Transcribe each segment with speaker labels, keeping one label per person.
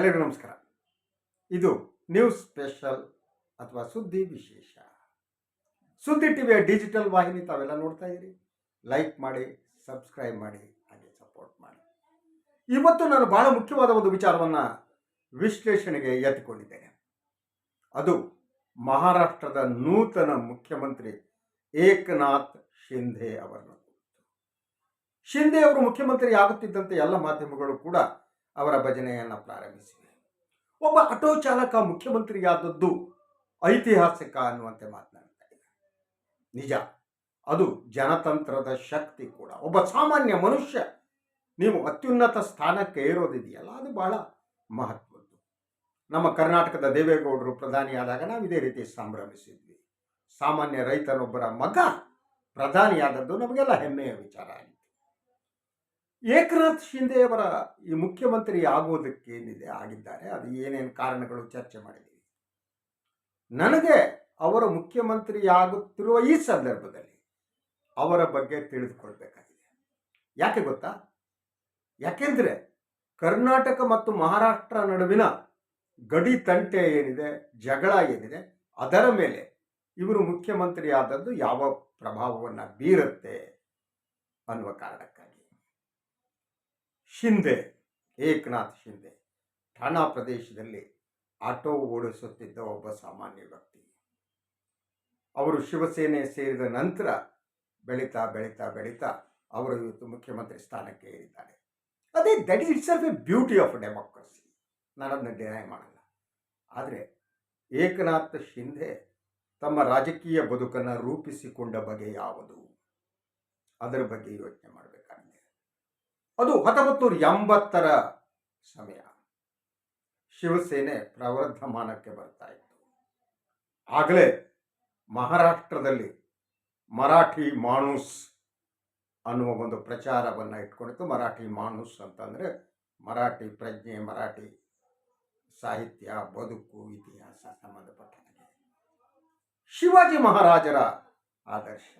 Speaker 1: ಎಲ್ಲರಿಗೂ ನಮಸ್ಕಾರ. ಇದು ನ್ಯೂಸ್ ಸ್ಪೆಷಲ್ ಅಥವಾ ಸುದ್ದಿ ವಿಶೇಷ. ಸುದ್ದಿ ಟಿವಿಯ ಡಿಜಿಟಲ್ ವಾಹಿನಿ ತಾವೆಲ್ಲ ನೋಡ್ತಾ ಇದ್ದೀರಿ ಲೈಕ್ ಮಾಡಿ ಸಬ್ಸ್ಕ್ರೈಬ್ ಮಾಡಿ, ಹಾಗೆ ಸಪೋರ್ಟ್ ಮಾಡಿ. ಇವತ್ತು ನಾನು ಬಹಳ ಮುಖ್ಯವಾದ ಒಂದು ವಿಚಾರವನ್ನು ವಿಶ್ಲೇಷಣೆಗೆ ಎತ್ತಿಕೊಂಡಿದ್ದೇನೆ. ಅದು ಮಹಾರಾಷ್ಟ್ರದ ನೂತನ ಮುಖ್ಯಮಂತ್ರಿ ಏಕನಾಥ್ ಶಿಂಧೆ ಅವರನ್ನು ಶಿಂಧೆ ಅವರು ಮುಖ್ಯಮಂತ್ರಿ ಆಗುತ್ತಿದ್ದಂತೆ ಎಲ್ಲ ಮಾಧ್ಯಮಗಳು ಕೂಡ ಅವರ ಭಜನೆಯನ್ನು ಪ್ರಾರಂಭಿಸಿದೆ. ಒಬ್ಬ ಆಟೋ ಚಾಲಕ ಮುಖ್ಯಮಂತ್ರಿಯಾದದ್ದು ಐತಿಹಾಸಿಕ ಅನ್ನುವಂತೆ ಮಾತನಾಡ್ತಾ ನಿಜ, ಅದು ಜನತಂತ್ರದ ಶಕ್ತಿ ಕೂಡ. ಒಬ್ಬ ಸಾಮಾನ್ಯ ಮನುಷ್ಯ, ನೀವು ಅತ್ಯುನ್ನತ ಸ್ಥಾನಕ್ಕೆ ಏರೋದಿದೆಯಲ್ಲ, ಅದು ಬಹಳ ಮಹತ್ವದ್ದು. ನಮ್ಮ ಕರ್ನಾಟಕದ ದೇವೇಗೌಡರು ಪ್ರಧಾನಿಯಾದಾಗ ನಾವು ಇದೇ ರೀತಿ ಸಂಭ್ರಮಿಸಿದ್ವಿ. ಸಾಮಾನ್ಯ ರೈತನೊಬ್ಬರ ಮಗ ಪ್ರಧಾನಿಯಾದದ್ದು ನಮಗೆಲ್ಲ ಹೆಮ್ಮೆಯ ವಿಚಾರ ಆಗಿತ್ತು ಏಕನಾಥ್ ಶಿಂದೆಯವರ ಈ ಮುಖ್ಯಮಂತ್ರಿ ಆಗುವುದಕ್ಕೇನಿದೆ ಆಗಿದ್ದಾರೆ, ಅದು ಏನೇನು ಕಾರಣಗಳು ಚರ್ಚೆ ಮಾಡಿದ್ದೀವಿ. ನನಗೆ ಅವರು ಮುಖ್ಯಮಂತ್ರಿ ಆಗುತ್ತಿರುವ ಈ ಸಂದರ್ಭದಲ್ಲಿ ಅವರ ಬಗ್ಗೆ ತಿಳಿದುಕೊಳ್ಬೇಕಾಗಿದೆ. ಯಾಕೆ ಗೊತ್ತಾ? ಯಾಕೆಂದರೆ ಕರ್ನಾಟಕ ಮತ್ತು ಮಹಾರಾಷ್ಟ್ರ ನಡುವಿನ ಗಡಿ ತಂಟೆ ಏನಿದೆ, ಜಗಳ ಏನಿದೆ, ಅದರ ಮೇಲೆ ಇವರು ಮುಖ್ಯಮಂತ್ರಿ ಆದದ್ದು ಯಾವ ಪ್ರಭಾವವನ್ನು ಬೀರುತ್ತೆ ಅನ್ನುವ ಕಾರಣಕ್ಕಾಗಿ. ಶಿಂದೆ, ಏಕನಾಥ್ ಶಿಂದೆ. ಠಾಣಾ ಪ್ರದೇಶದಲ್ಲಿ ಆಟೋ ಓಡಿಸುತ್ತಿದ್ದ ಒಬ್ಬ ಸಾಮಾನ್ಯ ವ್ಯಕ್ತಿ. ಅವರು ಶಿವಸೇನೆ ಸೇರಿದ ನಂತರ ಬೆಳೀತಾ ಬೆಳೀತಾ ಬೆಳೀತಾ ಅವರು ಇವತ್ತು ಮುಖ್ಯಮಂತ್ರಿ ಸ್ಥಾನಕ್ಕೆ ಏರಿದ್ದಾರೆ. ಅದೇ that it's uh a beauty of democracy ನಾನದನ್ನು ಡಿನೈ ಮಾಡಲ್ಲ. ಆದರೆ ಏಕನಾಥ್ ಶಿಂದೆ ತಮ್ಮ ರಾಜಕೀಯ ಬದುಕನ್ನು ರೂಪಿಸಿಕೊಂಡ ಬಗೆ ಯಾವುದು? ಅದರ ಬಗ್ಗೆ ಯೋಚನೆ ಮಾಡಬೇಕಾಗಿದೆ ಅದು ಹತ್ತೊಂಬತ್ತು ನೂರ ಎಂಬತ್ತರ ಸಮಯ. ಶಿವಸೇನೆ ಪ್ರವರ್ಧಮಾನಕ್ಕೆ ಬರ್ತಾ ಇತ್ತು. ಆಗಲೇ ಮಹಾರಾಷ್ಟ್ರದಲ್ಲಿ ಮರಾಠಿ ಮಾಣೂಸ್ ಅನ್ನುವ ಒಂದು ಪ್ರಚಾರವನ್ನು ಇಟ್ಕೊಂಡಿತ್ತು. ಮರಾಠಿ ಮಾಣೂಸ್ ಅಂತಂದರೆ ಮರಾಠಿ ಪ್ರಜ್ಞೆ, ಮರಾಠಿ ಸಾಹಿತ್ಯ, ಬದುಕು, ಇತಿಹಾಸ ಸಂಬಂಧಪಟ್ಟ ಶಿವಾಜಿ ಮಹಾರಾಜರ ಆದರ್ಶ.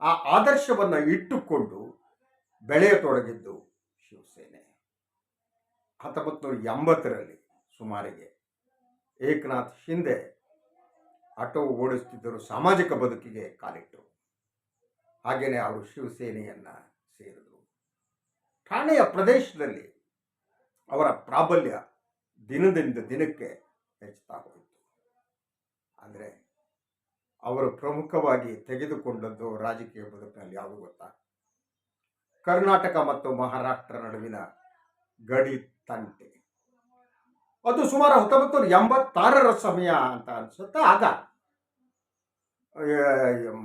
Speaker 1: ಆ ಆದರ್ಶವನ್ನು ಇಟ್ಟುಕೊಂಡು ಬೆಳೆಯತೊಡಗಿದ್ದು ಶಿವಸೇನೆ. ಹತ್ತೊಂಬತ್ತು ನೂರ ಎಂಬತ್ತರಲ್ಲಿ ಸುಮಾರಿಗೆ ಏಕನಾಥ್ ಶಿಂದೆ ಆಟೋ ಓಡಿಸ್ತಿದ್ದರು, ಸಾಮಾಜಿಕ ಬದುಕಿಗೆ ಕಾಲಿಟ್ಟರು. ಹಾಗೆಯೇ ಅವರು ಶಿವಸೇನೆಯನ್ನು ಸೇರಿದರು. ಠಾಣೆಯ ಪ್ರದೇಶದಲ್ಲಿ ಅವರ ಪ್ರಾಬಲ್ಯ ದಿನದಿಂದ ದಿನಕ್ಕೆ ಹೆಚ್ಚುತ್ತಾ ಹೋಯಿತು. ಅಂದರೆ ಅವರು ಪ್ರಮುಖವಾಗಿ ತೆಗೆದುಕೊಂಡದ್ದು ರಾಜಕೀಯ ಬದುಕಿನಲ್ಲಿ ಯಾವುದು ಗೊತ್ತಾ? ಕರ್ನಾಟಕ ಮತ್ತು ಮಹಾರಾಷ್ಟ್ರ ನಡುವಿನ ಗಡಿ ತಂಟೆ ಅದು ಸುಮಾರು ಹತ್ತೊಂಬತ್ತು ನೂರ ಎಂಬತ್ತಾರರ ಸಮಯ ಅಂತ ಅನಿಸುತ್ತೆ. ಆಗ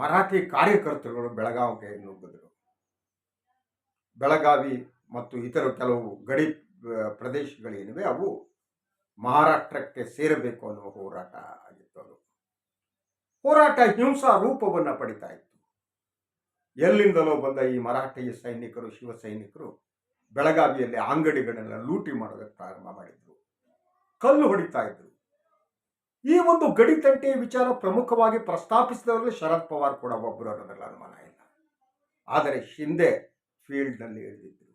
Speaker 1: ಮರಾಠಿ ಕಾರ್ಯಕರ್ತರುಗಳು ಬೆಳಗಾವಿಗೆ ನುಗ್ಗಿದ್ರು. ಬೆಳಗಾವಿ ಮತ್ತು ಇತರ ಕೆಲವು ಗಡಿ ಪ್ರದೇಶಗಳೇನಿವೆ, ಅವು ಮಹಾರಾಷ್ಟ್ರಕ್ಕೆ ಸೇರಬೇಕು ಅನ್ನುವ ಹೋರಾಟ ಆಗಿತ್ತು ಅದು. ಹೋರಾಟ ಹಿಂಸಾ ರೂಪವನ್ನು ಪಡಿತಾ ಇತ್ತು. ಎಲ್ಲಿಂದಲೋ ಬಂದ ಈ ಮರಾಠಿ ಸೈನಿಕರು, ಶಿವ ಸೈನಿಕರು ಬೆಳಗಾವಿಯಲ್ಲಿ ಅಂಗಡಿಗಳನ್ನೆಲ್ಲ ಲೂಟಿ ಮಾಡೋದಕ್ಕೆ ಪ್ರಾರಂಭ ಮಾಡಿದ್ರು. ಕಲ್ಲು ಹೊಡಿತಾ ಇದ್ರು. ಈ ಒಂದು ಗಡಿ ತಂಟೆಯ ವಿಚಾರ ಪ್ರಮುಖವಾಗಿ ಪ್ರಸ್ತಾಪಿಸಿದವರಲ್ಲಿ ಶರದ್ ಪವಾರ್ ಕೂಡ ಒಬ್ಬರು ಅನ್ನೋದ್ರಲ್ಲಿ ಅನುಮಾನ ಇಲ್ಲ. ಆದರೆ ಶಿಂದೆ ಫೀಲ್ಡ್ನಲ್ಲಿ ಇಳಿದಿದ್ದರು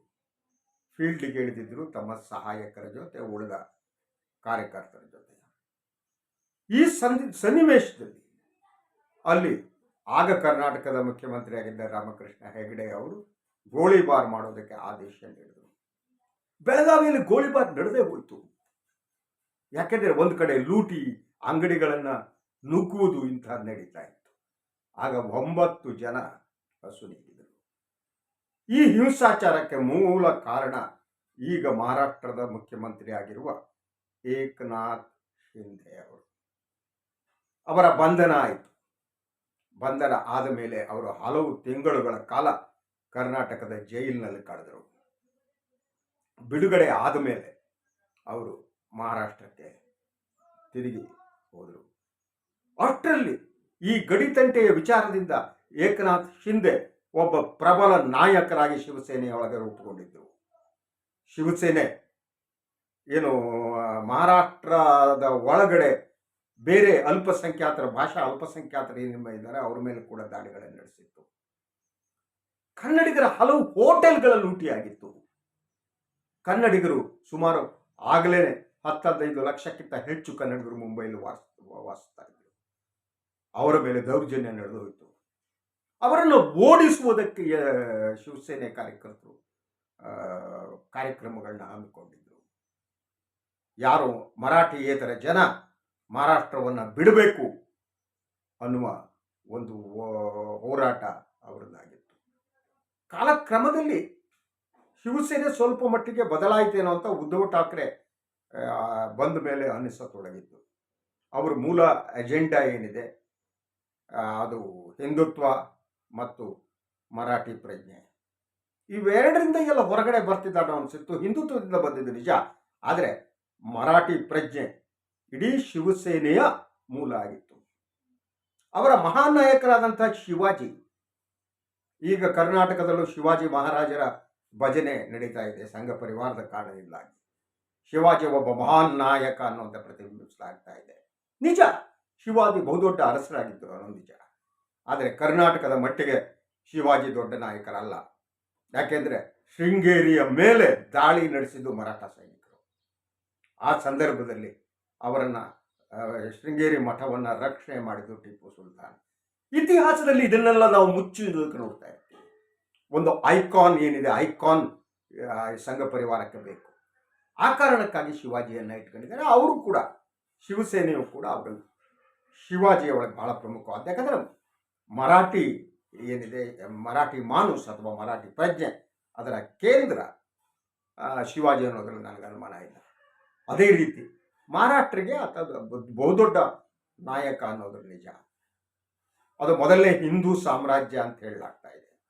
Speaker 1: ಫೀಲ್ಡ್ಗೆ ಇಳಿದಿದ್ದರು ತಮ್ಮ ಸಹಾಯಕರ ಜೊತೆ, ಉಳಿದ ಕಾರ್ಯಕರ್ತರ ಜೊತೆ. ಈ ಸನ್ನಿ ಸನ್ನಿವೇಶದಲ್ಲಿ ಅಲ್ಲಿ ಆಗ ಕರ್ನಾಟಕದ ಮುಖ್ಯಮಂತ್ರಿಯಾಗಿದ್ದ ರಾಮಕೃಷ್ಣ ಹೆಗಡೆ ಅವರು ಗೋಳಿಬಾರ್ ಮಾಡೋದಕ್ಕೆ ಆದೇಶ ನೀಡಿದರು. ಬೆಳಗಾವಿಯಲ್ಲಿ ಗೋಳಿಬಾರ್ ನಡೆದೇ ಹೋಯಿತು. ಯಾಕೆಂದರೆ ಒಂದು ಕಡೆ ಲೂಟಿ ಅಂಗಡಿಗಳನ್ನು ನುಗ್ಗುವುದು ಇಂಥದ್ದು ನಡೀತಾ ಇತ್ತು. ಆಗ ಒಂಬತ್ತು ಜನ ಅಸುನೀಗಿದರು ಈ ಹಿಂಸಾಚಾರಕ್ಕೆ ಮೂಲ ಕಾರಣ ಈಗ ಮಹಾರಾಷ್ಟ್ರದ ಮುಖ್ಯಮಂತ್ರಿ ಆಗಿರುವ ಏಕನಾಥ್ ಶಿಂಧೆ ಅವರು. ಅವರ ಬಂಧನ ಆಯಿತು. ಬಂಧನ ಆದ ಮೇಲೆ ಅವರು ಹಲವು ತಿಂಗಳುಗಳ ಕಾಲ ಕರ್ನಾಟಕದ ಜೈಲಿನಲ್ಲಿ ಕಳೆದರು. ಬಿಡುಗಡೆ ಆದ ಮೇಲೆ ಅವರು ಮಹಾರಾಷ್ಟ್ರಕ್ಕೆ ತಿರುಗಿ ಹೋದರು. ಅಷ್ಟರಲ್ಲಿ ಈ ಗಡಿತಂಟೆಯ ವಿಚಾರದಿಂದ ಏಕನಾಥ್ ಶಿಂದೆ ಒಬ್ಬ ಪ್ರಬಲ ನಾಯಕರಾಗಿ ಶಿವಸೇನೆಯೊಳಗೆ ರೂಪುಗೊಂಡಿದ್ದರು. ಶಿವಸೇನೆ ಏನು ಮಹಾರಾಷ್ಟ್ರದ ಒಳಗಡೆ ಬೇರೆ ಅಲ್ಪಸಂಖ್ಯಾತರ ಭಾಷಾ ಅಲ್ಪಸಂಖ್ಯಾತರ ಏನು ಇದ್ದಾರೆ? ಅವ್ರ ಮೇಲೆ ಕೂಡ ದಾಳಿಗಳನ್ನು ನಡೆಸಿತ್ತು. ಕನ್ನಡಿಗರ ಹಲವು ಹೋಟೆಲ್ಗಳ ಲೂಟಿಯಾಗಿತ್ತು. ಕನ್ನಡಿಗರು ಸುಮಾರು ಆಗಲೇ ಹತ್ತದೈದು ಲಕ್ಷಕ್ಕಿಂತ ಹೆಚ್ಚು ಕನ್ನಡಿಗರು ಮುಂಬೈಲಿ ವಾಸ, ವಾಸಿಸ್ತಾ ಇದ್ದರು ಅವರ ಮೇಲೆ ದೌರ್ಜನ್ಯ ನಡೆದು ಹೋಯಿತು ಅವರನ್ನು ಓಡಿಸುವುದಕ್ಕೆ ಶಿವಸೇನೆ ಕಾರ್ಯಕರ್ತರು ಕಾರ್ಯಕ್ರಮಗಳನ್ನ ಹಮ್ಮಿಕೊಂಡಿದ್ದರು ಯಾರು ಮರಾಠಿಯೇತರ ಜನ ಮಹಾರಾಷ್ಟ್ರವನ್ನು ಬಿಡಬೇಕು ಅನ್ನುವ ಒಂದು ಹೋರಾಟ ಅವರದ್ದಾಗಿತ್ತು ಕಾಲಕ್ರಮದಲ್ಲಿ ಶಿವಸೇನೆ ಸ್ವಲ್ಪ ಮಟ್ಟಿಗೆ ಬದಲಾಯಿತೇನೋ ಅಂತ ಉದ್ಧವ್ ಠಾಕ್ರೆ ಬಂದ ಮೇಲೆ ಅನ್ನಿಸತೊಡಗಿದ್ದು. ಅವರ ಮೂಲ ಅಜೆಂಡಾ ಏನಿದೆ ಅದು ಹಿಂದುತ್ವ ಮತ್ತು ಮರಾಠಿ ಪ್ರಜ್ಞೆ. ಇವೆರಡರಿಂದ ಎಲ್ಲ ಹೊರಗಡೆ ಬರ್ತಿದ್ದಾನೆ ಅನಿಸಿತ್ತು ಹಿಂದುತ್ವದಿಂದ ಬಂದಿದ್ದು ನಿಜ. ಆದರೆ ಮರಾಠಿ ಪ್ರಜ್ಞೆ ಇಡೀ ಶಿವಸೇನೆಯ ಮೂಲ ಆಗಿತ್ತು ಅವರ ಮಹಾನ್ ನಾಯಕರಾದಂಥ ಶಿವಾಜಿ, ಈಗ ಕರ್ನಾಟಕದಲ್ಲೂ ಶಿವಾಜಿ ಮಹಾರಾಜರ ಭಜನೆ ನಡೀತಾ ಇದೆ, ಸಂಘ ಪರಿವಾರದ ಕಾರಣದಿಂದಾಗಿ. ಶಿವಾಜಿ ಒಬ್ಬ ಮಹಾನ್ ನಾಯಕ ಅನ್ನುವಂಥ ಪ್ರತಿಬಿಂಬಿಸಲಾಗ್ತಾ ಇದೆ. ನಿಜ, ಶಿವಾಜಿ ಬಹುದೊಡ್ಡ ಅರಸರಾಗಿದ್ದರು ಅನ್ನೋ ನಿಜ. ಆದರೆ ಕರ್ನಾಟಕದ ಮಟ್ಟಿಗೆ ಶಿವಾಜಿ ದೊಡ್ಡ ನಾಯಕರಲ್ಲ. ಯಾಕೆಂದರೆ ಶೃಂಗೇರಿಯ ಮೇಲೆ ದಾಳಿ ನಡೆಸಿದ್ದು ಮರಾಠ ಸೈನಿಕರು. ಆ ಸಂದರ್ಭದಲ್ಲಿ ಅವರನ್ನು ಶೃಂಗೇರಿ ಮಠವನ್ನು ರಕ್ಷಣೆ ಮಾಡಿದ್ದು ಟಿಪ್ಪು ಸುಲ್ತಾನ್. ಇತಿಹಾಸದಲ್ಲಿ ಇದನ್ನೆಲ್ಲ ನಾವು ಮುಚ್ಚುವುದಕ್ಕೆ ನೋಡ್ತಾ ಇರ್ತೀವಿ. ಒಂದು ಐಕಾನ್ ಏನಿದೆ, ಐಕಾನ್ ಸಂಘ ಪರಿವಾರಕ್ಕೆ ಬೇಕು. ಆ ಕಾರಣಕ್ಕಾಗಿ ಶಿವಾಜಿಯನ್ನು ಇಟ್ಕೊಂಡಿದ್ದಾರೆ. ಅವರು ಕೂಡ, ಶಿವಸೇನೆಯು ಕೂಡ ಅವರು ಶಿವಾಜಿಯ ಒಳಗೆ ಬಹಳ ಪ್ರಮುಖವಾದ, ಯಾಕಂದರೆ ಮರಾಠಿ ಏನಿದೆ, ಮರಾಠಿ ಮಾನುಸ್ ಅಥವಾ ಮರಾಠಿ ಪ್ರಜ್ಞೆ, ಅದರ ಕೇಂದ್ರ ಶಿವಾಜಿ ಅನ್ನೋದ್ರಲ್ಲಿ ನನಗೆ ಅನುಮಾನ ಇಲ್ಲ. ಅದೇ ರೀತಿ ಮಹಾರಾಷ್ಟ್ರಿಗೆ ಆತ ಬಹುದೊಡ್ಡ ನಾಯಕ ಅನ್ನೋದು ನಿಜ. ಅದು ಮೊದಲನೇ ಹಿಂದೂ ಸಾಮ್ರಾಜ್ಯ ಅಂತ ಹೇಳಲಾಗ್ತಾ ಇದೆ.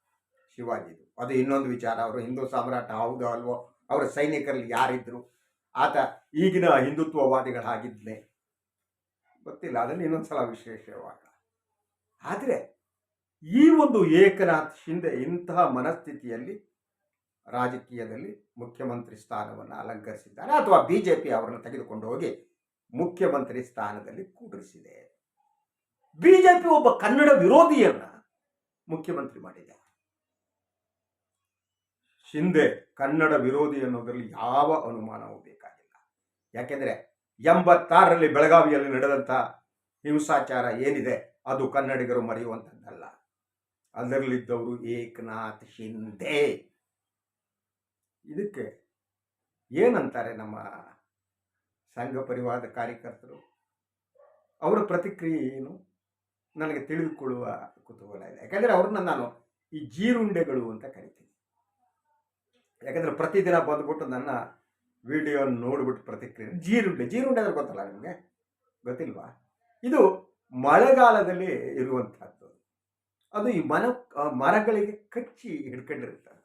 Speaker 1: ಶಿವಾಜಿದು ಅದು ಇನ್ನೊಂದು ವಿಚಾರ. ಅವರು ಹಿಂದೂ ಸಾಮ್ರಾಟ ಹೌದು ಅಲ್ವೋ, ಅವರ ಸೈನಿಕರಲ್ಲಿ ಯಾರಿದ್ರು, ಆತ ಈಗಿನ ಹಿಂದುತ್ವವಾದಿಗಳಾಗಿದ್ನೇ ಗೊತ್ತಿಲ್ಲ ಅದನ್ನು ಇನ್ನೊಂದ್ಸಲ ವಿಶೇಷವಾಗ. ಆದರೆ ಈ ಒಂದು ಏಕನಾಥ್ ಶಿಂದೆ ಇಂತಹ ಮನಸ್ಥಿತಿಯಲ್ಲಿ ರಾಜಕೀಯದಲ್ಲಿ ಮುಖ್ಯಮಂತ್ರಿ ಸ್ಥಾನವನ್ನು ಅಲಂಕರಿಸಿದ್ದಾರೆ ಅಥವಾ ಬಿ ಜೆ ಪಿ ಅವರನ್ನು ತೆಗೆದುಕೊಂಡು ಹೋಗಿ ಮುಖ್ಯಮಂತ್ರಿ ಸ್ಥಾನದಲ್ಲಿ ಕೂಡಿಸಿದೆ. ಬಿ ಜೆ ಪಿ ಒಬ್ಬ ಕನ್ನಡ ವಿರೋಧಿಯನ್ನ ಮುಖ್ಯಮಂತ್ರಿ ಮಾಡಿದೆ. ಹಿಂದೆ ಕನ್ನಡ ವಿರೋಧಿ ಅನ್ನೋದರಲ್ಲಿ ಯಾವ ಅನುಮಾನವೂ ಬೇಕಾಗಿಲ್ಲ. ಯಾಕೆಂದರೆ ಎಂಬತ್ತಾರರಲ್ಲಿ ಬೆಳಗಾವಿಯಲ್ಲಿ ನಡೆದಂಥ ಹಿಂಸಾಚಾರ ಏನಿದೆ ಅದು ಕನ್ನಡಿಗರು ಮರೆಯುವಂಥದ್ದಲ್ಲ ಅದರಲ್ಲಿದ್ದವರು ಏಕನಾಥ್ ಶಿಂದೆ ಇದಕ್ಕೆ ಏನಂತಾರೆ ನಮ್ಮ ಸಂಘ ಪರಿವಾರದ ಕಾರ್ಯಕರ್ತರು? ಅವರ ಪ್ರತಿಕ್ರಿಯೆ ಏನು? ನನಗೆ ತಿಳಿದುಕೊಳ್ಳುವ ಕುತೂಹಲ ಇದೆ. ಯಾಕಂದರೆ ಅವ್ರನ್ನ ನಾನು ಈ ಜೀರುಂಡೆಗಳು ಅಂತ ಕರಿತೀನಿ. ಯಾಕಂದರೆ ಪ್ರತಿದಿನ ಬಂದುಬಿಟ್ಟು ನನ್ನ ವಿಡಿಯೋ ನೋಡಿಬಿಟ್ಟು ಪ್ರತಿಕ್ರಿಯೆ ಜೀರುಂಡೆ. ಜೀರುಂಡೆ ಅಂದ್ರೆ ಗೊತ್ತಲ್ಲ ನಿಮಗೆ? ಗೊತ್ತಿಲ್ವಾ? ಇದು ಮಳೆಗಾಲದಲ್ಲಿ ಇರುವಂಥದ್ದು ಅದು ಈ ಮನ ಮರಗಳಿಗೆ ಕಚ್ಚಿ ಹಿಡ್ಕೊಂಡಿರುತ್ತೆ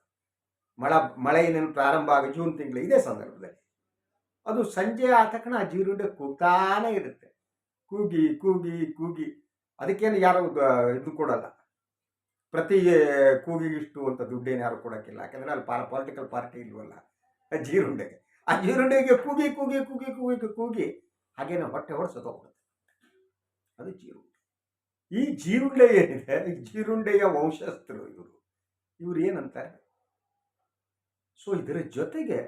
Speaker 1: ಮಳ ಮಳೆ ಏನೇನು ಪ್ರಾರಂಭ ಆಗ ಜೂನ್ ತಿಂಗಳು ಇದೇ ಸಂದರ್ಭದಲ್ಲಿ. ಅದು ಸಂಜೆ ಆದ ತಕ್ಷಣ ಜೀರುಂಡೆ ಕೂಗ್ತಾನೇ ಇರುತ್ತೆ. ಕೂಗಿ ಕೂಗಿ ಕೂಗಿ. ಅದಕ್ಕೇನು ಯಾರು ಇದು ಕೊಡಲ್ಲ. ಪ್ರತಿ ಕೂಗಿಗಿಷ್ಟು ಅಂತ ದುಡ್ಡೇನು ಯಾರು ಕೊಡೋಕ್ಕಿಲ್ಲ. ಯಾಕಂದರೆ ಅಲ್ಲಿ ಪಾರ ಪೊಲಿಟಿಕಲ್ ಪಾರ್ಟಿ ಇಲ್ವಲ್ಲ, ಆ ಜೀರುಂಡೆಗೆ. ಆ ಜೀರುಂಡೆಗೆ ಕೂಗಿ ಕೂಗಿ ಕೂಗಿ ಕೂಗಿ ಕೂಗಿ ಹಾಗೇನೆ ಹೊಟ್ಟೆ ಹೊಡೆಸೋದು ಹೋಗುತ್ತೆ ಅದು ಜೀರುಂಡೆ. ಈ ಜೀರುಂಡೆ ಏನಿದೆ? ಜೀರುಂಡೆಯ ವಂಶಸ್ಥರು ಇವರು. ಇವ್ರು ಏನಂತಾರೆ? ಸೊ ಇದರ ಜೊತೆಗೆ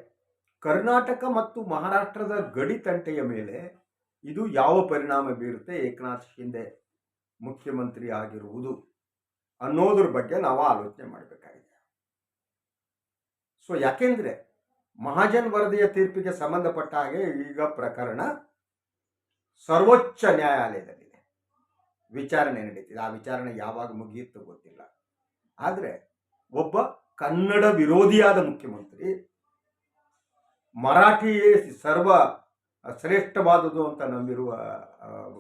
Speaker 1: ಕರ್ನಾಟಕ ಮತ್ತು ಮಹಾರಾಷ್ಟ್ರದ ಗಡಿ ತಂಟೆಯ ಮೇಲೆ ಇದು ಯಾವ ಪರಿಣಾಮ ಬೀರುತ್ತೆ? ಏಕನಾಥ್ ಶಿಂದೆ ಮುಖ್ಯಮಂತ್ರಿ ಆಗಿರುವುದು ಅನ್ನೋದ್ರ ಬಗ್ಗೆ ನಾವು ಆಲೋಚನೆ ಮಾಡಬೇಕಾಗಿದೆ. ಸೊ ಯಾಕೆಂದ್ರೆ ಮಹಾಜನ್ ವರದಿಯ ತೀರ್ಪಿಗೆ ಸಂಬಂಧಪಟ್ಟ ಹಾಗೆ ಈಗ ಪ್ರಕರಣ ಸರ್ವೋಚ್ಚ ನ್ಯಾಯಾಲಯದಲ್ಲಿದೆ. ವಿಚಾರಣೆ ನಡೀತಿದೆ. ಆ ವಿಚಾರಣೆ ಯಾವಾಗ ಮುಗಿಯುತ್ತೋ ಗೊತ್ತಿಲ್ಲ. ಆದರೆ ಒಬ್ಬ ಕನ್ನಡ ವಿರೋಧಿಯಾದ ಮುಖ್ಯಮಂತ್ರಿ ಮರಾಠಿಯೇ ಸರ್ವ ಶ್ರೇಷ್ಠವಾದುದು ಅಂತ ನಂಬಿರುವ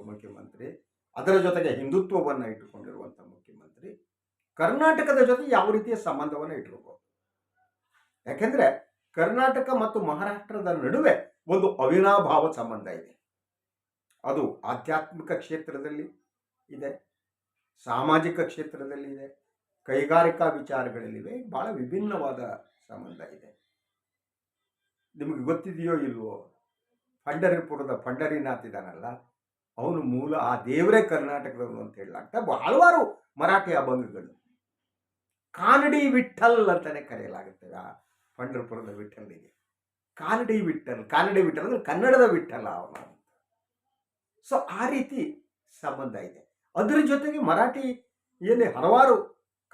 Speaker 1: ಮುಖ್ಯಮಂತ್ರಿ, ಅದರ ಜೊತೆಗೆ ಹಿಂದುತ್ವವನ್ನು ಇಟ್ಟುಕೊಂಡಿರುವಂಥ ಮುಖ್ಯಮಂತ್ರಿ, ಕರ್ನಾಟಕದ ಜೊತೆ ಯಾವ ರೀತಿಯ ಸಂಬಂಧವನ್ನು ಇಟ್ಟಿರಬಹುದು ಯಾಕೆಂದ್ರೆ ಕರ್ನಾಟಕ ಮತ್ತು ಮಹಾರಾಷ್ಟ್ರದ ನಡುವೆ ಒಂದು ಅವಿನಾಭಾವ ಸಂಬಂಧ ಇದೆ. ಅದು ಆಧ್ಯಾತ್ಮಿಕ ಕ್ಷೇತ್ರದಲ್ಲಿ ಇದೆ, ಸಾಮಾಜಿಕ ಕ್ಷೇತ್ರದಲ್ಲಿ ಇದೆ ಕೈಗಾರಿಕಾ ವಿಚಾರಗಳಲ್ಲಿವೆ, ಬಹಳ ವಿಭಿನ್ನವಾದ ಸಂಬಂಧ ಇದೆ. ನಿಮಗೆ ಗೊತ್ತಿದೆಯೋ ಇಲ್ವೋ, ಪಂಡರಿಪುರದ ಪಂಡರಿನಾಥ್ ಇದ್ದಾನಲ್ಲ, ಅವನು ಮೂಲ, ಆ ದೇವರೇ ಕರ್ನಾಟಕದವನು ಅಂತ ಹೇಳಲಾಗ್ತ, ಹಲವಾರು ಮರಾಠಿ ಅಭಂಗಗಳು. ಕಾನಡಿ ವಿಠಲ್ ಅಂತಲೇ ಕರೆಯಲಾಗುತ್ತೆ, ಆ ಪಂಡರಪುರದ ವಿಠಲ್ಲಿಗೆ ಕಾನಡಿ ವಿಠಲ್ ಕಾನಡಿ ವಿಠಲ್ ಅಂದ್ರೆ ಕನ್ನಡದ ವಿಠಲ ಅವನು ಸೊ ಆ ರೀತಿ ಸಂಬಂಧ ಇದೆ. ಅದರ ಜೊತೆಗೆ ಮರಾಠಿ ಏನೇ ಹಲವಾರು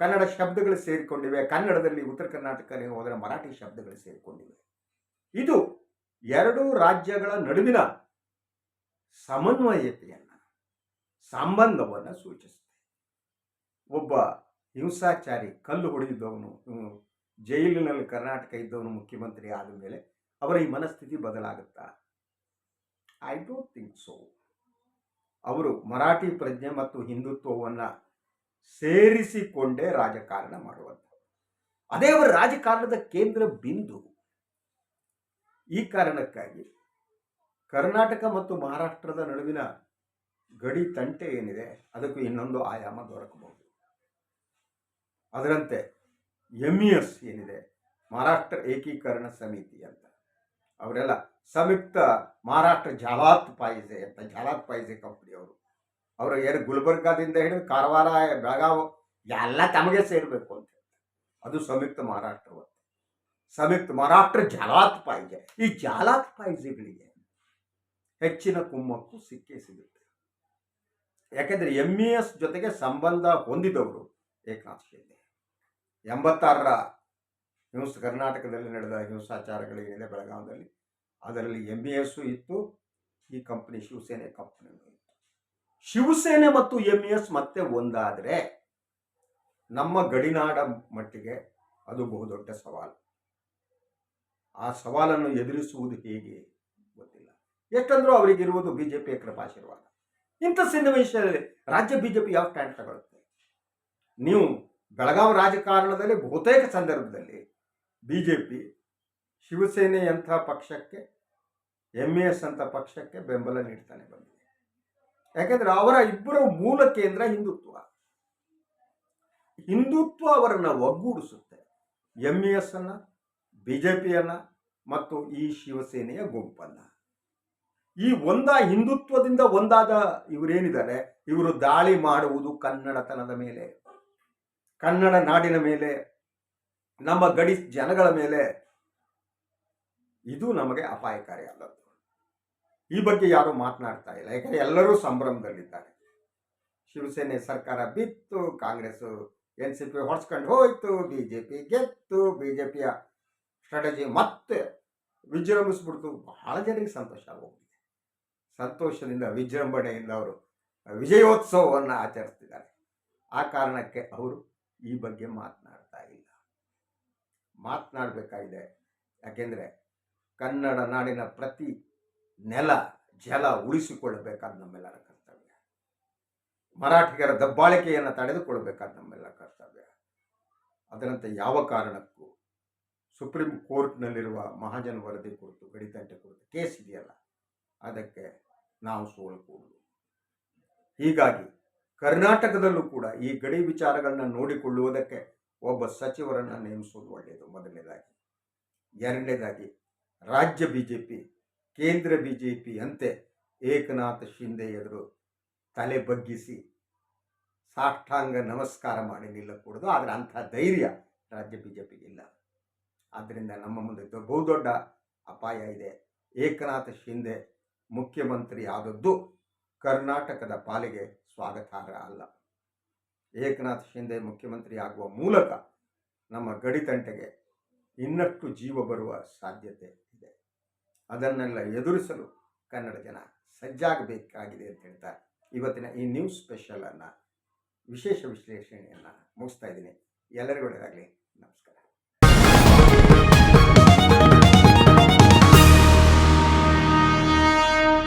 Speaker 1: ಕನ್ನಡ ಶಬ್ದಗಳು ಸೇರಿಕೊಂಡಿವೆ. ಕನ್ನಡದಲ್ಲಿ ಉತ್ತರ ಕರ್ನಾಟಕದಲ್ಲಿ ಹೋದರೆ ಮರಾಠಿ ಶಬ್ದಗಳು ಸೇರಿಕೊಂಡಿವೆ. ಇದು ಎರಡು ರಾಜ್ಯಗಳ ನಡುವಿನ ಸಮನ್ವಯತೆಯನ್ನು, ಸಂಬಂಧವನ್ನು ಸೂಚಿಸುತ್ತೆ. ಒಬ್ಬ ಹಿಂಸಾಚಾರಿ ಕಲ್ಲು ಹೊಡೆದಿದ್ದವನು ಜೈಲಿನಲ್ಲಿ ಕರ್ನಾಟಕ ಇದ್ದವನು ಮುಖ್ಯಮಂತ್ರಿ ಆದ ಮೇಲೆ ಅವರ ಈ ಮನಸ್ಥಿತಿ ಬದಲಾಗುತ್ತಾ? ಐ ಡೋಂಟ್ ಥಿಂಕ್ ಸೋ ಅವರು ಮರಾಠಿ ಪ್ರಜ್ಞೆ ಮತ್ತು ಹಿಂದುತ್ವವನ್ನು ಸೇರಿಸಿಕೊಂಡೇ ರಾಜಕಾರಣ ಮಾಡುವಂಥ ಅದೇ ಅವರ ರಾಜಕಾರಣದ ಕೇಂದ್ರ ಬಿಂದು. ಈ ಕಾರಣಕ್ಕಾಗಿ ಕರ್ನಾಟಕ ಮತ್ತು ಮಹಾರಾಷ್ಟ್ರದ ನಡುವಿನ ಗಡಿ ತಂಟೆ ಏನಿದೆ, ಅದಕ್ಕೂ ಇನ್ನೊಂದು ಆಯಾಮ ದೊರಕಬಹುದು. ಅದರಂತೆ ಎಂ ಎಸ್ ಏನಿದೆ, ಮಹಾರಾಷ್ಟ್ರ ಏಕೀಕರಣ ಸಮಿತಿ ಅಂತ. ಅವರೆಲ್ಲ ಸಂಯುಕ್ತ ಮಹಾರಾಷ್ಟ್ರ ಜಾಲಾತ್ ಪಾಯಿಸೆ ಅಂತ, ಜಾಲಾತ್ ಪಾಯಿಸೆ ಕಂಪನಿ ಅವರು ಏನು ಗುಲ್ಬರ್ಗಾದಿಂದ ಹಿಡಿದು ಕಾರವಾರ, ಬೆಳಗಾವ್ ಎಲ್ಲ ತಮಗೆ ಸೇರಬೇಕು ಅಂತ ಅದು ಸಂಯುಕ್ತ ಮಹಾರಾಷ್ಟ್ರ ಸಂಯುಕ್ತ ಮಹಾರಾಷ್ಟ್ರ ಜಾಲಾತ್ ಪಾಯಿಜೆ ಈ ಜಾಲಾತ್ ಪಾಯಿಜೆಗಳಿಗೆ ಹೆಚ್ಚಿನ ಕುಮ್ಮಕ್ಕು ಸಿಕ್ಕೇ ಸಿಗುತ್ತೆ. ಯಾಕೆಂದರೆ ಎಂ ಇ ಎಸ್ ಜೊತೆಗೆ ಸಂಬಂಧ ಹೊಂದಿದವರು ಏಕನಾಥ್ ಶಿಂದೆ ಎಂಬತ್ತಾರರ ಹಿಂಸ ಕರ್ನಾಟಕದಲ್ಲಿ ನಡೆದ ಹಿಂಸಾಚಾರಗಳಿಗೆ ಬೆಳಗಾವಿಯಲ್ಲಿ, ಅದರಲ್ಲಿ ಎಂ ಇ ಎಸ್ಸು ಇತ್ತು, ಈ ಕಂಪನಿ ಶಿವಸೇನೆ ಕಂಪ್ನಿಗಳು ಶಿವಸೇನೆ ಮತ್ತು ಎಂ ಎಸ್ ಮತ್ತೆ ಒಂದಾದರೆ ನಮ್ಮ ಗಡಿನಾಡ ಮಟ್ಟಿಗೆ ಅದು ಬಹುದೊಡ್ಡ ಸವಾಲು. ಆ ಸವಾಲನ್ನು ಎದುರಿಸುವುದು ಹೇಗೆ ಗೊತ್ತಿಲ್ಲ. ಎಷ್ಟಂದ್ರೂ ಅವರಿಗಿರುವುದು ಬಿ ಜೆ ಪಿಯ ಕೃಪಾಶೀರ್ವಾದ ಇಂಥ ಸನ್ನಿವೇಶದಲ್ಲಿ ರಾಜ್ಯ ಬಿ ಜೆ ಪಿ ಯಾವ ಸ್ಟ್ಯಾಂಡ್ ತಗೊಳುತ್ತೆ ನೀವು ಬೆಳಗಾವಿ ರಾಜಕಾರಣದಲ್ಲಿ ಬಹುತೇಕ ಸಂದರ್ಭದಲ್ಲಿ ಬಿ ಜೆ ಪಿ ಶಿವಸೇನೆಯಂಥ ಪಕ್ಷಕ್ಕೆ ಎಂ ಎಸ್ ಅಂತ ಪಕ್ಷಕ್ಕೆ ಬೆಂಬಲ ನೀಡ್ತಾನೆ ಬಂದಿದೆ ಯಾಕೆಂದ್ರೆ ಅವರ ಇಬ್ಬರ ಮೂಲ ಕೇಂದ್ರ ಹಿಂದುತ್ವ. ಹಿಂದುತ್ವ ಅವರನ್ನು ಒಗ್ಗೂಡಿಸುತ್ತೆ. ಎಂ ಇ ಎಸ್ ಅನ್ನ ಬಿ ಜೆ ಪಿಯನ್ನ ಮತ್ತು ಈ ಶಿವಸೇನೆಯ ಗುಂಪನ್ನ. ಈ ಒಂದ ಹಿಂದುತ್ವದಿಂದ ಒಂದಾದ ಇವರೇನಿದ್ದಾರೆ? ಇವರು ದಾಳಿ ಮಾಡುವುದು ಕನ್ನಡತನದ ಮೇಲೆ, ಕನ್ನಡ ನಾಡಿನ ಮೇಲೆ, ನಮ್ಮ ಗಡಿ ಜನಗಳ ಮೇಲೆ. ಇದು ನಮಗೆ ಅಪಾಯಕಾರಿ ಅಲ್ಲದ್ದು. ಈ ಬಗ್ಗೆ ಯಾರು ಮಾತನಾಡ್ತಾ ಇಲ್ಲ. ಯಾಕಂದರೆ ಎಲ್ಲರೂ ಸಂಭ್ರಮದಲ್ಲಿದ್ದಾರೆ. ಶಿವಸೇನೆ ಸರ್ಕಾರ ಬಿತ್ತು, ಕಾಂಗ್ರೆಸ್ ಎನ್ ಸಿ ಪಿ ಹೊಡ್ಸ್ಕೊಂಡು ಹೋಯಿತು ಬಿ ಜೆ ಪಿ ಗೆತ್ತು ಬಿ ಜೆ ಪಿಯ ಸ್ಟ್ರಾಟಜಿ ಮತ್ತೆ ವಿಜೃಂಭಿಸ್ಬಿಡ್ತು. ಬಹಳ ಜನರಿಗೆ ಸಂತೋಷ ಆಗೋಗಿದೆ. ಸಂತೋಷದಿಂದ, ವಿಜೃಂಭಣೆಯಿಂದ ಅವರು ವಿಜಯೋತ್ಸವವನ್ನು ಆಚರಿಸ್ತಿದ್ದಾರೆ. ಆ ಕಾರಣಕ್ಕೆ ಅವರು ಈ ಬಗ್ಗೆ ಮಾತನಾಡ್ತಾ ಇಲ್ಲ. ಮಾತನಾಡಬೇಕಾಗಿದೆ. ಯಾಕೆಂದರೆ ಕನ್ನಡ ನಾಡಿನ ಪ್ರತಿ ನೆಲ, ಜಲ ಉಳಿಸಿಕೊಳ್ಳಬೇಕಾದ ನಮ್ಮೆಲ್ಲರ ಕರ್ತವ್ಯ. ಮರಾಠಿಗರ ದಬ್ಬಾಳಿಕೆಯನ್ನು ತಡೆದುಕೊಳ್ಳಬೇಕಾದ ನಮ್ಮೆಲ್ಲರ ಕರ್ತವ್ಯ. ಅದರಂತೆ ಯಾವ ಕಾರಣಕ್ಕೂ ಸುಪ್ರೀಂ ಕೋರ್ಟ್ನಲ್ಲಿರುವ ಮಹಾಜನ ವರದಿ ಕುರಿತು ಗಡಿತಂಟೆ ಕುರಿತು ಕೇಸ್ ಇದೆಯಲ್ಲ, ಅದಕ್ಕೆ ನಾವು ಸೋಲಕೂಡದು ಹೀಗಾಗಿ ಕರ್ನಾಟಕದಲ್ಲೂ ಕೂಡ ಈ ಗಡಿ ವಿಚಾರಗಳನ್ನ ನೋಡಿಕೊಳ್ಳುವುದಕ್ಕೆ ಒಬ್ಬ ಸಚಿವರನ್ನು ನೇಮಿಸುವುದು ಒಳ್ಳೆಯದು. ಮೊದಲನೇದಾಗಿ. ಎರಡನೇದಾಗಿ, ರಾಜ್ಯ ಬಿ ಜೆ ಪಿ ಕೇಂದ್ರ ಬಿ ಜೆ ಪಿಯಂತೆ ಏಕನಾಥ್ ಶಿಂದೆ ಎದುರು ತಲೆ ಬಗ್ಗಿಸಿ ಸಾಷ್ಟಾಂಗ ನಮಸ್ಕಾರ ಮಾಡಿ ನಿಲ್ಲಕೂಡದು. ಆದರೆ ಅಂಥ ಧೈರ್ಯ ರಾಜ್ಯ ಬಿ ಜೆ ಪಿಗಿಲ್ಲ ಆದ್ದರಿಂದ ನಮ್ಮ ಮುಂದೆ ಬಹುದೊಡ್ಡ ಅಪಾಯ ಇದೆ. ಏಕನಾಥ್ ಶಿಂದೆ ಮುಖ್ಯಮಂತ್ರಿ ಆದದ್ದು ಕರ್ನಾಟಕದ ಪಾಲಿಗೆ ಸ್ವಾಗತಾರ್ಹ ಅಲ್ಲ. ಏಕನಾಥ್ ಶಿಂದೆ ಮುಖ್ಯಮಂತ್ರಿ ಆಗುವ ಮೂಲಕ ನಮ್ಮ ಗಡಿತಂಟೆಗೆ ಇನ್ನಷ್ಟು ಜೀವ ಬರುವ ಸಾಧ್ಯತೆ ಅದನ್ನೆಲ್ಲ ಎದುರಿಸಲು ಕನ್ನಡ ಜನ ಸಜ್ಜಾಗಬೇಕಾಗಿದೆ ಅಂತ ಹೇಳ್ತಾ ಇವತ್ತಿನ ಈ ನ್ಯೂಸ್ ಸ್ಪೆಷಲನ್ನು ವಿಶೇಷ ವಿಶ್ಲೇಷಣೆಯನ್ನು ಮುಗಿಸ್ತಾ ಇದ್ದೀನಿ. ಎಲ್ಲರಿಗೂ ಒಳ್ಳೆಯದಾಗಲಿ